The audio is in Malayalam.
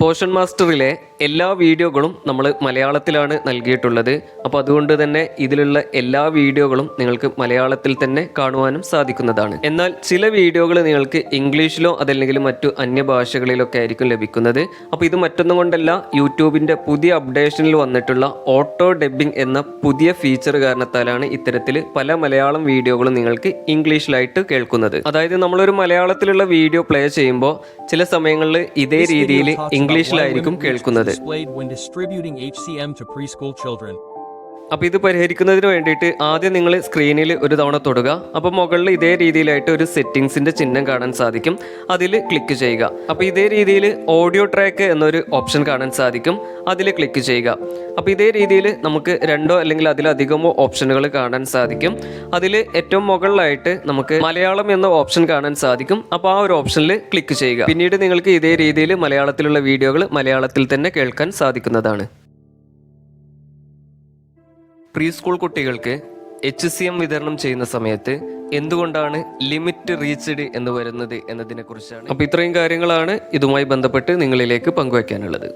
പോഷൻ മാസ്റ്ററിലെ എല്ലാ വീഡിയോകളും നമ്മൾ മലയാളത്തിലാണ് നൽകിയിട്ടുള്ളത്. അപ്പോൾ അതുകൊണ്ട് തന്നെ ഇതിലുള്ള എല്ലാ വീഡിയോകളും നിങ്ങൾക്ക് മലയാളത്തിൽ തന്നെ കാണുവാനും സാധിക്കുന്നതാണ്. എന്നാൽ ചില വീഡിയോകൾ നിങ്ങൾക്ക് ഇംഗ്ലീഷിലോ അതല്ലെങ്കിൽ മറ്റു അന്യഭാഷകളിലൊക്കെ ആയിരിക്കും ലഭിക്കുന്നത്. അപ്പോൾ ഇത് മറ്റൊന്നും കൊണ്ടല്ല യൂട്യൂബിന്റെ പുതിയ അപ്ഡേഷനിൽ വന്നിട്ടുള്ള ഓട്ടോ ഡബ്ബിംഗ് എന്ന പുതിയ ഫീച്ചർ കാരണത്താലാണ് ഇത്തരത്തിൽ പല മലയാളം വീഡിയോകളും നിങ്ങൾക്ക് ഇംഗ്ലീഷിലായിട്ട് കേൾക്കുന്നത്. അതായത് നമ്മളൊരു മലയാളത്തിലുള്ള വീഡിയോ പ്ലേ ചെയ്യുമ്പോൾ ചില സമയങ്ങളിൽ ഇതേ രീതിയിൽ ഇംഗ്ലീഷിലായിരിക്കും കേൾക്കുന്നത്. അപ്പോൾ ഇത് പരിഹരിക്കുന്നതിന് വേണ്ടിയിട്ട് ആദ്യം നിങ്ങൾ സ്ക്രീനിൽ ഒരു തവണ തൊടുക. അപ്പോൾ മുകളിൽ ഇതേ രീതിയിലായിട്ട് ഒരു സെറ്റിംഗ്സിന്റെ ചിഹ്നം കാണാൻ സാധിക്കും. അതിൽ ക്ലിക്ക് ചെയ്യുക. അപ്പോൾ ഇതേ രീതിയിൽ ഓഡിയോ ട്രാക്ക് എന്നൊരു ഓപ്ഷൻ കാണാൻ സാധിക്കും. അതിൽ ക്ലിക്ക് ചെയ്യുക. അപ്പോൾ ഇതേ രീതിയിൽ നമുക്ക് രണ്ടോ അല്ലെങ്കിൽ അതിലധികമോ ഓപ്ഷനുകൾ കാണാൻ സാധിക്കും. അതിൽ ഏറ്റവും മുകളിലായിട്ട് നമുക്ക് മലയാളം എന്ന ഓപ്ഷൻ കാണാൻ സാധിക്കും. അപ്പോൾ ആ ഒരു ഓപ്ഷനിൽ ക്ലിക്ക് ചെയ്യുക. പിന്നീട് നിങ്ങൾക്ക് ഇതേ രീതിയിൽ മലയാളത്തിലുള്ള വീഡിയോകൾ മലയാളത്തിൽ തന്നെ കേൾക്കാൻ സാധിക്കുന്നതാണ്. പ്രീ സ്കൂൾ കുട്ടികൾക്ക് എച്ച് സി എം വിതരണം ചെയ്യുന്ന സമയത്ത് എന്തുകൊണ്ടാണ് ലിമിറ്റ് റീച്ച്ഡ് എന്ന് വരുന്നത് എന്നതിനെ കുറിച്ചാണ് അപ്പോൾ ഇത്രയും കാര്യങ്ങളാണ് ഇതുമായി ബന്ധപ്പെട്ട് നിങ്ങളിലേക്ക് പങ്കുവയ്ക്കാനുള്ളത്